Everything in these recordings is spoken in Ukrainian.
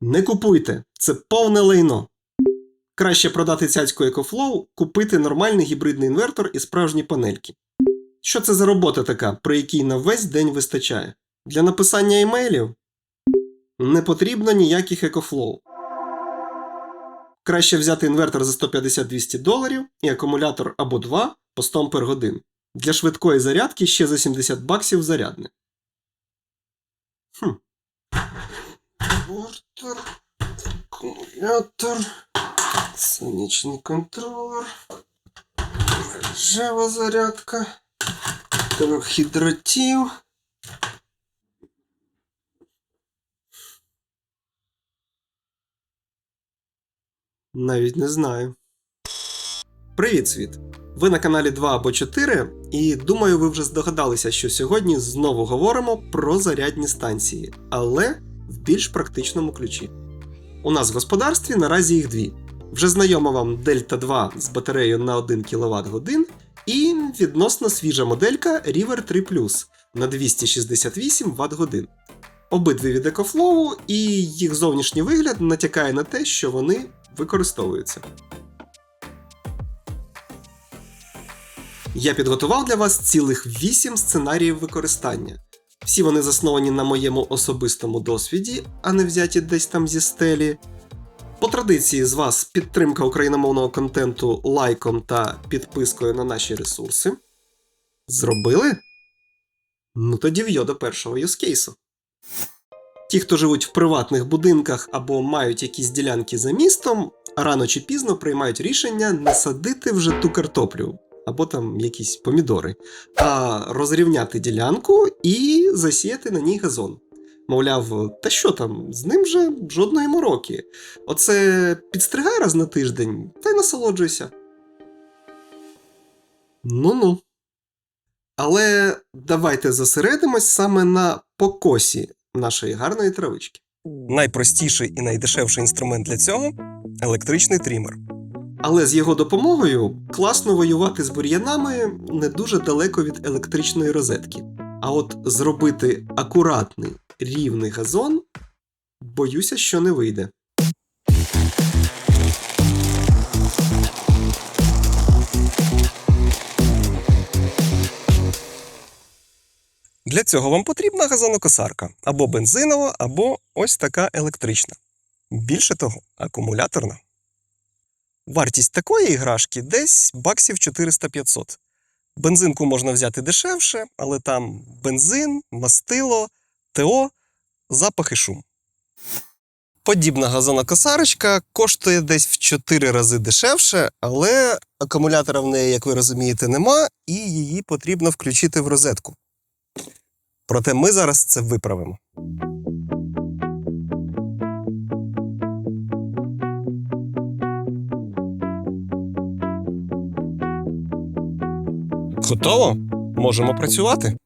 Не купуйте, це повне лайно. Краще продати цяцьку EcoFlow, купити нормальний гібридний інвертор і справжні панельки. Що це за робота така, про якій на весь день вистачає? Для написання емейлів? Не потрібно ніяких EcoFlow. Краще взяти інвертор за 150-200 доларів і акумулятор або два по 100 пер годин. Для швидкої зарядки ще за 70 баксів зарядне. Хм. Акумулятор, сонячний контролер, мережева зарядка, трохи. Навіть не знаю. Привіт, світ! Ви на каналі 2 або 4, і думаю, ви вже здогадалися, що сьогодні знову говоримо про зарядні станції, але в більш практичному ключі. У нас в господарстві наразі їх дві. Вже знайома вам Delta 2 з батареєю на 1 кВт і відносно свіжа моделька River 3 Plus на 268 Вт. Обидві від EcoFlow, і їх зовнішній вигляд натякає на те, що вони використовуються. Я підготував для вас цілих 8 сценаріїв використання. Всі вони засновані на моєму особистому досвіді, а не взяті десь там зі стелі. По традиції з вас підтримка україномовного контенту лайком та підпискою на наші ресурси. Зробили? Ну тоді в'йо до першого юзкейсу. Ті, хто живуть в приватних будинках або мають якісь ділянки за містом, рано чи пізно приймають рішення не садити вже ту картоплю або там якісь помідори, а розрівняти ділянку і засіяти на ній газон. Мовляв, та що там, з ним же жодної мороки. Оце підстригай раз на тиждень та й насолоджуйся. Ну-ну. Але давайте зосередимось саме на покосі нашої гарної травички. Найпростіший і найдешевший інструмент для цього електричний трімер. Але з його допомогою класно воювати з бур'янами не дуже далеко від електричної розетки. А от зробити акуратний рівний газон, боюся, що не вийде. Для цього вам потрібна газонокосарка або бензинова, або ось така електрична. Більше того, акумуляторна. Вартість такої іграшки десь баксів 400-500. Бензинку можна взяти дешевше, але там бензин, мастило, ТО, запах і шум. Подібна газонокосарочка коштує десь в 4 рази дешевше, але акумулятора в неї, як ви розумієте, нема, і її потрібно включити в розетку. Проте ми зараз це виправимо. Готово? Можемо працювати.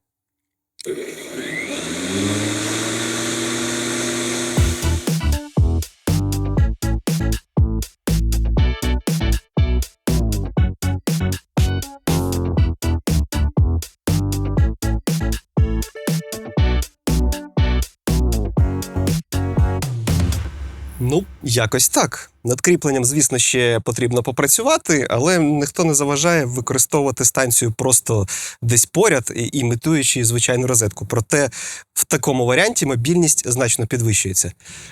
Якось так. Над кріпленням, звісно, ще потрібно попрацювати, але ніхто не заважає використовувати станцію просто десь поряд, імітуючи звичайну розетку. Проте в такому варіанті мобільність значно підвищується.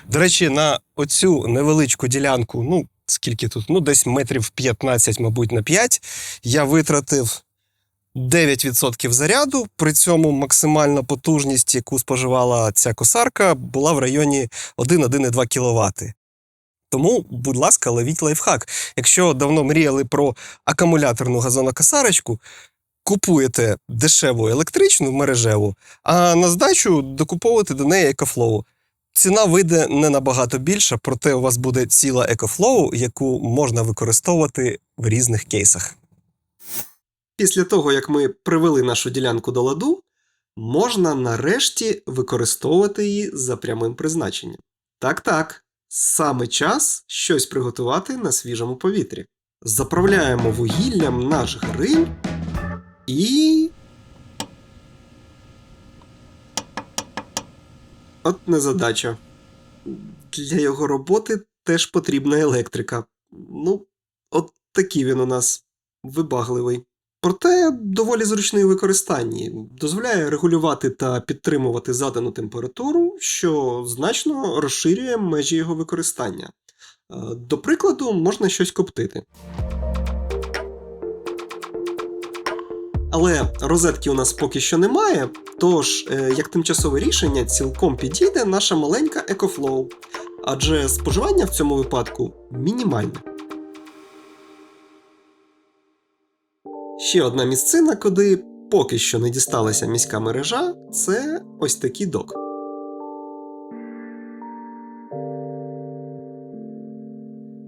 До речі, на оцю невеличку ділянку, ну скільки тут? Ну, десь метрів 15, мабуть, на 5, я витратив 9% заряду. При цьому максимальна потужність, яку споживала ця косарка, була в районі 1-1,2 кВт. Тому, будь ласка, ловіть лайфхак. Якщо давно мріяли про акумуляторну газонокосарочку, купуєте дешеву електричну мережеву, а на здачу докуповуєте до неї екофлоу. Ціна вийде не набагато більша, проте у вас буде ціла екофлоу, яку можна використовувати в різних кейсах. Після того, як ми привели нашу ділянку до ладу, можна нарешті використовувати її за прямим призначенням. Так так, саме час щось приготувати на свіжому повітрі. Заправляємо вугіллям наш гриль і. От незадача. Для його роботи теж потрібна електрика. Ну, от такий він у нас вибагливий. Проте доволі зручний у використанні, дозволяє регулювати та підтримувати задану температуру, що значно розширює межі його використання. Е, До прикладу, можна щось коптити. Але розетки у нас поки що немає, тож е, як тимчасове рішення цілком підійде наша маленька EcoFlow, адже споживання в цьому випадку мінімальне. Ще одна місцина, куди поки що не дісталася міська мережа, це ось такий док.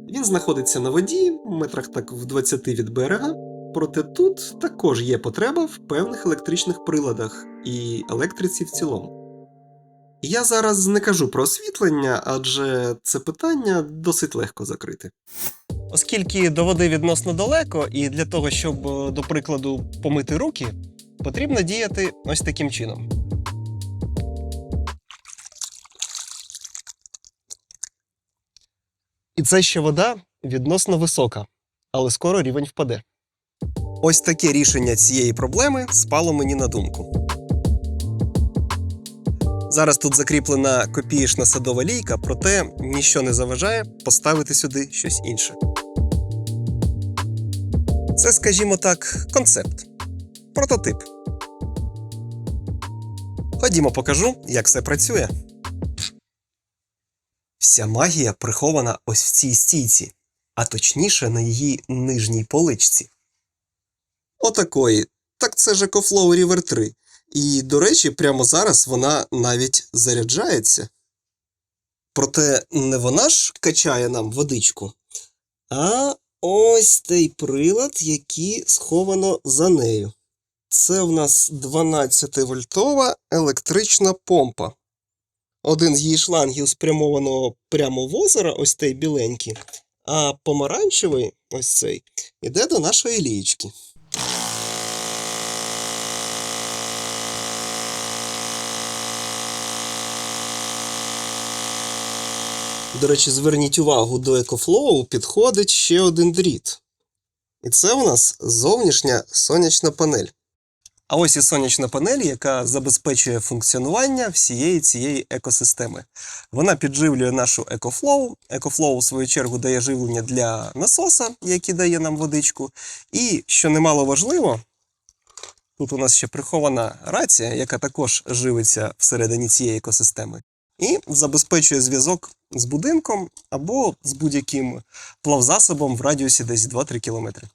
Він знаходиться на воді, метрах так в 20 від берега, проте тут також є потреба в певних електричних приладах і електриці в цілому. Я зараз не кажу про освітлення, адже це питання досить легко закрити. Оскільки до води відносно далеко, і для того, щоб, е, до прикладу, помити руки, потрібно діяти ось таким чином. І це ще вода відносно висока, але скоро рівень впаде. Ось таке рішення цієї проблеми спало мені на думку. Зараз тут закріплена копієчна садова лійка, проте ніщо не заважає поставити сюди щось інше. Це, скажімо так, концепт. Прототип. Ходімо, покажу, як все працює. Вся магія прихована ось в цій стійці, а точніше на її нижній поличці. Отакої. Так це ж EcoFlow River 3. І, до речі, прямо зараз вона навіть заряджається. Проте не вона ж качає нам водичку, а ось той прилад, який сховано за нею. Це в нас 12-вольтова електрична помпа. Один з її шлангів спрямовано прямо в озеро, ось цей біленький, а помаранчевий, ось цей, іде до нашої лієчки. До речі, зверніть увагу, до EcoFlow підходить ще один дріт. І це у нас зовнішня сонячна панель. А ось і сонячна панель, яка забезпечує функціонування всієї цієї екосистеми. Вона підживлює нашу EcoFlow. EcoFlow, в свою чергу, дає живлення для насоса, який дає нам водичку. І, що немало важливо, тут у нас ще прихована рація, яка також живиться всередині цієї екосистеми, і забезпечує зв'язок з будинком або з будь-яким плавзасобом в радіусі десь 2-3 кілометри.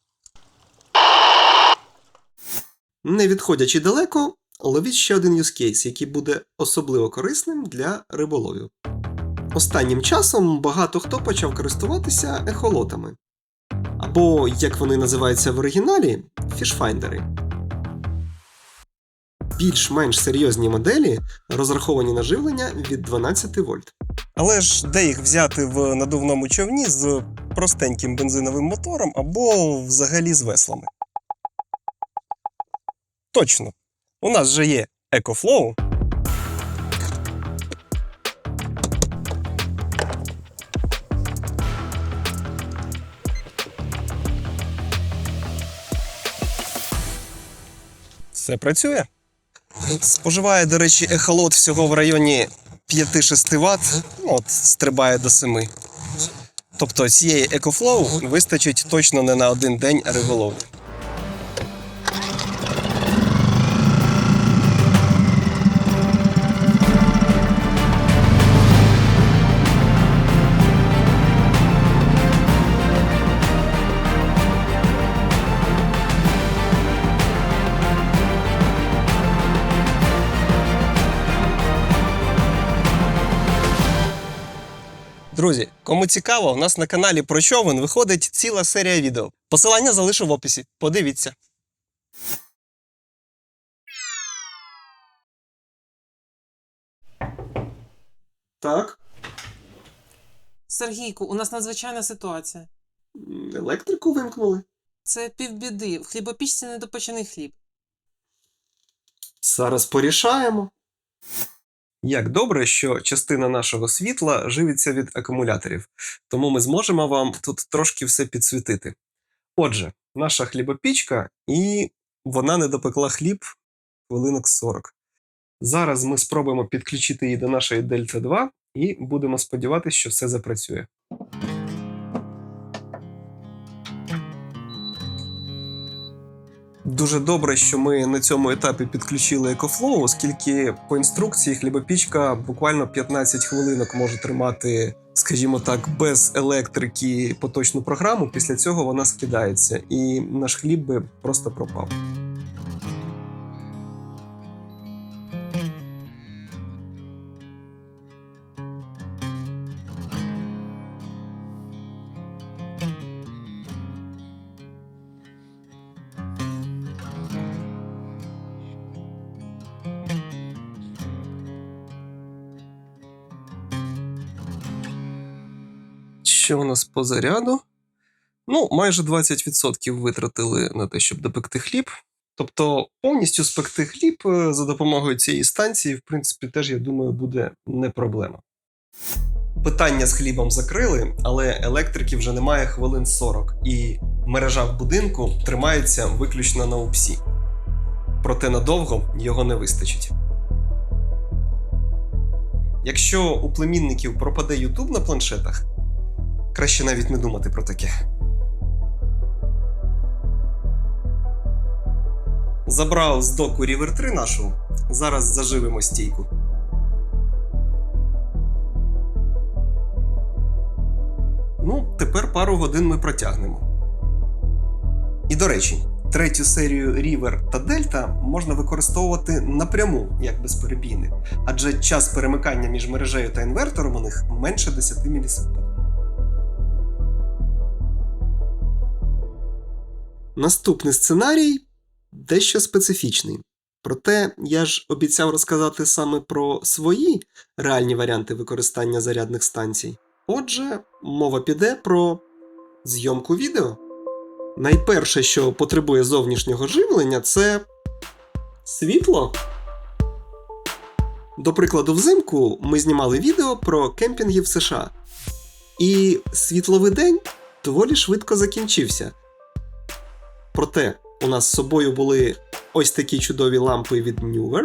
Не відходячи далеко, ловіть ще один case, який буде особливо корисним для риболовів. Останнім часом багато хто почав користуватися ехолотами. Або, як вони називаються в оригіналі, фішфайндери. Більш-менш серйозні моделі розраховані на живлення від 12 вольт. Але ж де їх взяти в надувному човні з простеньким бензиновим мотором або взагалі з веслами? Точно. У нас же є EcoFlow. Все працює. Споживає, до речі, ехолот всього в районі 5-6 Вт, от стрибає до 7. Тобто цієї екофлоу вистачить точно не на один день риболовлі. Друзі, кому цікаво, у нас на каналі про човен виходить ціла серія відео. Посилання залишу в описі. Подивіться. Так, Сергійку, у нас надзвичайна ситуація. електрику вимкнули. Це півбіди. В хлібопічці недопечений хліб. Зараз порішаємо. Як добре, що частина нашого світла живиться від акумуляторів, тому ми зможемо вам тут трошки все підсвітити. Отже, наша хлібопічка, і вона не допекла хліб хвилинок 40. Зараз ми спробуємо підключити її до нашої Дельта 2 і будемо сподіватися, що все запрацює. Дуже добре, що ми на цьому етапі підключили EcoFlow, оскільки по інструкції хлібопічка буквально 15 хвилинок може тримати, скажімо так, без електрики поточну програму. Після цього вона скидається, і наш хліб би просто пропав. Що у нас по заряду? Ну, майже 20% витратили на те, щоб допекти хліб. Тобто повністю спекти хліб е, за допомогою цієї станції, в принципі, теж, я думаю, буде не проблема. Питання з хлібом закрили, але електрики вже немає хвилин 40, і мережа в будинку тримається виключно на УПСі. Проте надовго його не вистачить. Якщо у племінників пропаде YouTube на планшетах, краще навіть не думати про таке. Забрав з доку River 3 нашу. Зараз заживемо стійку. Ну, тепер пару годин ми протягнемо. І до речі, третю серію River та Delta можна використовувати напряму як безперебійник, адже час перемикання між мережею та інвертором у них менше 10 мілісекунд. Наступний сценарій дещо специфічний. Проте я ж обіцяв розказати саме про свої реальні варіанти використання зарядних станцій. Отже, мова піде про зйомку відео. Найперше, що потребує зовнішнього живлення, це світло. До прикладу, взимку ми знімали відео про кемпінги в США. І світловий день доволі швидко закінчився. Проте у нас з собою були ось такі чудові лампи від Newer,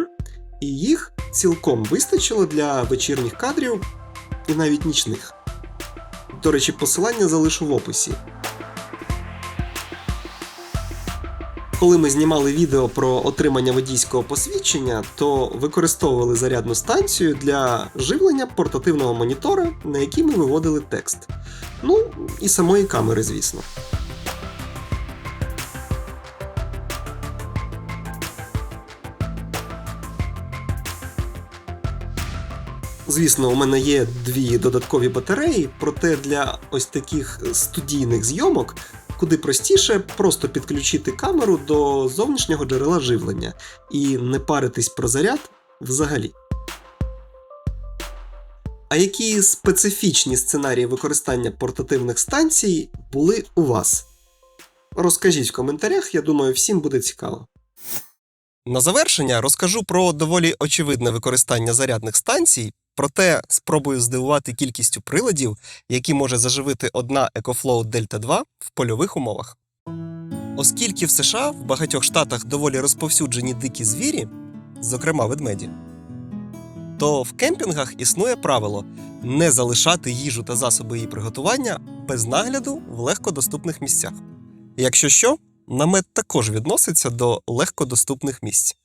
і їх цілком вистачило для вечірніх кадрів і навіть нічних. До речі, посилання залишу в описі. Коли ми знімали відео про отримання водійського посвідчення, то використовували зарядну станцію для живлення портативного монітора, на який ми виводили текст. Ну і самої камери, звісно. Звісно, у мене є дві додаткові батареї, проте для ось таких студійних зйомок куди простіше просто підключити камеру до зовнішнього джерела живлення і не паритись про заряд взагалі. А які специфічні сценарії використання портативних станцій були у вас? Розкажіть в коментарях, я думаю, всім буде цікаво. На завершення розкажу про доволі очевидне використання зарядних станцій, проте спробую здивувати кількістю приладів, які може заживити одна EcoFlow Delta 2 в польових умовах. Оскільки в США в багатьох штатах доволі розповсюджені дикі звірі, зокрема ведмеді, то в кемпінгах існує правило не залишати їжу та засоби її приготування без нагляду в легкодоступних місцях. Якщо що, намет також відноситься до легкодоступних місць.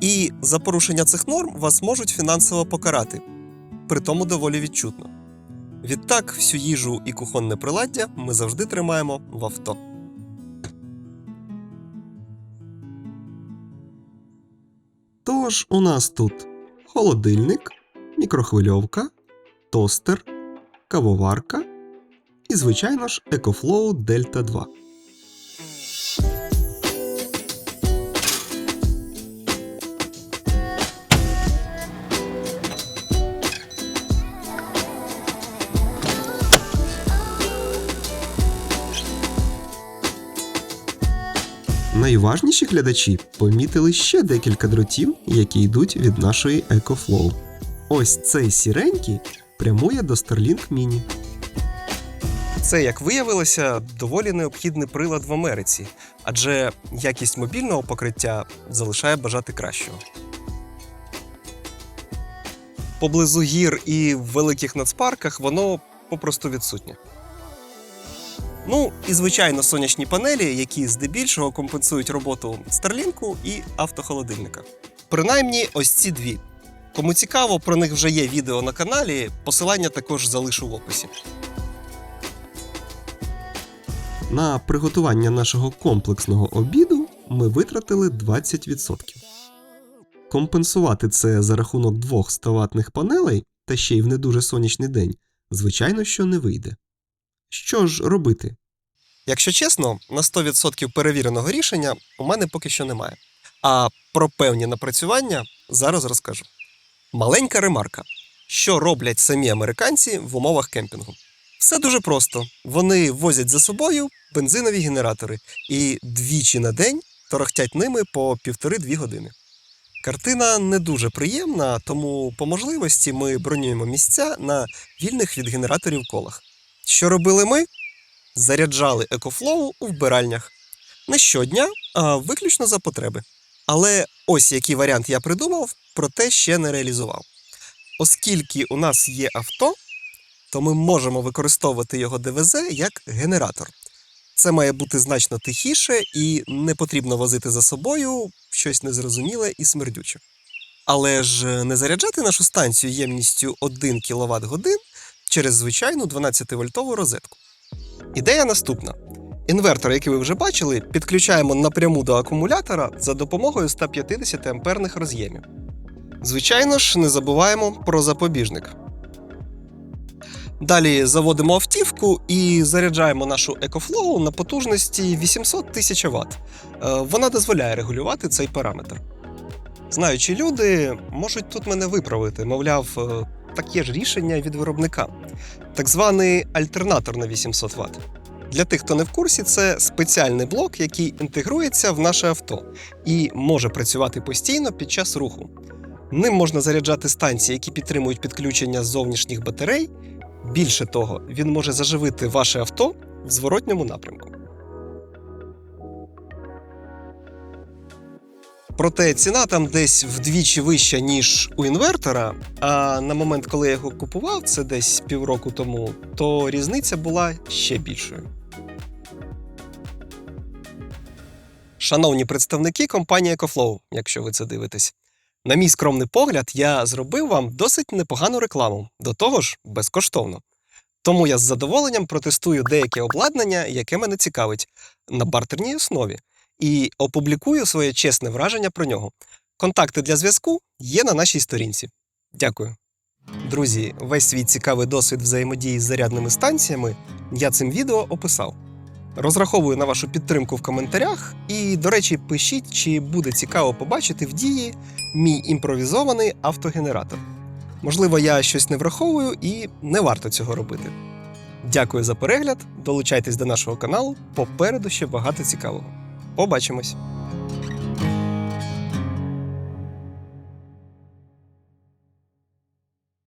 І за порушення цих норм вас можуть фінансово покарати, притому доволі відчутно. Відтак, всю їжу і кухонне приладдя ми завжди тримаємо в авто. Тож у нас тут холодильник, мікрохвильовка, тостер, кавоварка і, звичайно ж, EcoFlow Delta 2. Найуважніші глядачі помітили ще декілька дротів, які йдуть від нашої EcoFlow. ось цей сіренький прямує до Starlink Mini. Це, як виявилося, доволі необхідний прилад в Америці, адже якість мобільного покриття залишає бажати кращого. Поблизу гір і в великих нацпарках воно попросту відсутнє. Ну і звичайно сонячні панелі, які здебільшого компенсують роботу Старлінку і автохолодильника. Принаймні, ось ці дві. Кому цікаво, про них вже є відео на каналі, посилання також залишу в описі. На приготування нашого комплексного обіду ми витратили 20%. Компенсувати це за рахунок двох 100-ваттних панелей та ще й в не дуже сонячний день, звичайно, що не вийде. Що ж робити? Якщо чесно, на 100% перевіреного рішення у мене поки що немає. А про певні напрацювання зараз розкажу. Маленька ремарка: що роблять самі американці в умовах кемпінгу? Все дуже просто. Вони возять за собою бензинові генератори і двічі на день торохтять ними по півтори-дві години. Картина не дуже приємна, тому по можливості ми бронюємо місця на вільних від генераторів колах. Що робили ми? Заряджали екофлоу у вбиральнях. Не щодня, а виключно за потреби. Але ось який варіант я придумав, проте ще не реалізував. Оскільки у нас є авто, то ми можемо використовувати його ДВЗ як генератор. Це має бути значно тихіше і не потрібно возити за собою щось незрозуміле і смердюче. Але ж не заряджати нашу станцію ємністю 1 кВт годин через звичайну 12-вольтову розетку. Ідея наступна: інвертор, який ви вже бачили, підключаємо напряму до акумулятора за допомогою 150 амперних роз'ємів. Звичайно ж, не забуваємо про запобіжник. Далі заводимо автівку і заряджаємо нашу EcoFlow на потужності 800 тисяч Вт. Е, Вона дозволяє регулювати цей параметр. Знаючі люди можуть тут мене виправити, мовляв, е, таке ж рішення від виробника так званий альтернатор на 800 Вт. Для тих, хто не в курсі, це спеціальний блок, який інтегрується в наше авто і може працювати постійно під час руху. Ним можна заряджати станції, які підтримують підключення зовнішніх батарей. Більше того, він може заживити ваше авто в зворотньому напрямку. Проте ціна там десь вдвічі вища, ніж у інвертора. А на момент, коли я його купував, це десь півроку тому, то різниця була ще більшою. Шановні представники компанії EcoFlow, якщо ви це дивитесь, на мій скромний погляд, я зробив вам досить непогану рекламу, до того ж безкоштовно. Тому я з задоволенням протестую деяке обладнання, яке мене цікавить, на бартерній основі і опублікую своє чесне враження про нього. Контакти для зв'язку є на нашій сторінці. Дякую. Друзі, весь свій цікавий досвід взаємодії з зарядними станціями я цим відео описав. Розраховую на вашу підтримку в коментарях. І, до речі, пишіть, чи буде цікаво побачити в дії мій імпровізований автогенератор. Можливо, я щось не враховую і не варто цього робити. Дякую за перегляд. Долучайтесь до нашого каналу. Попереду ще багато цікавого. Побачимось!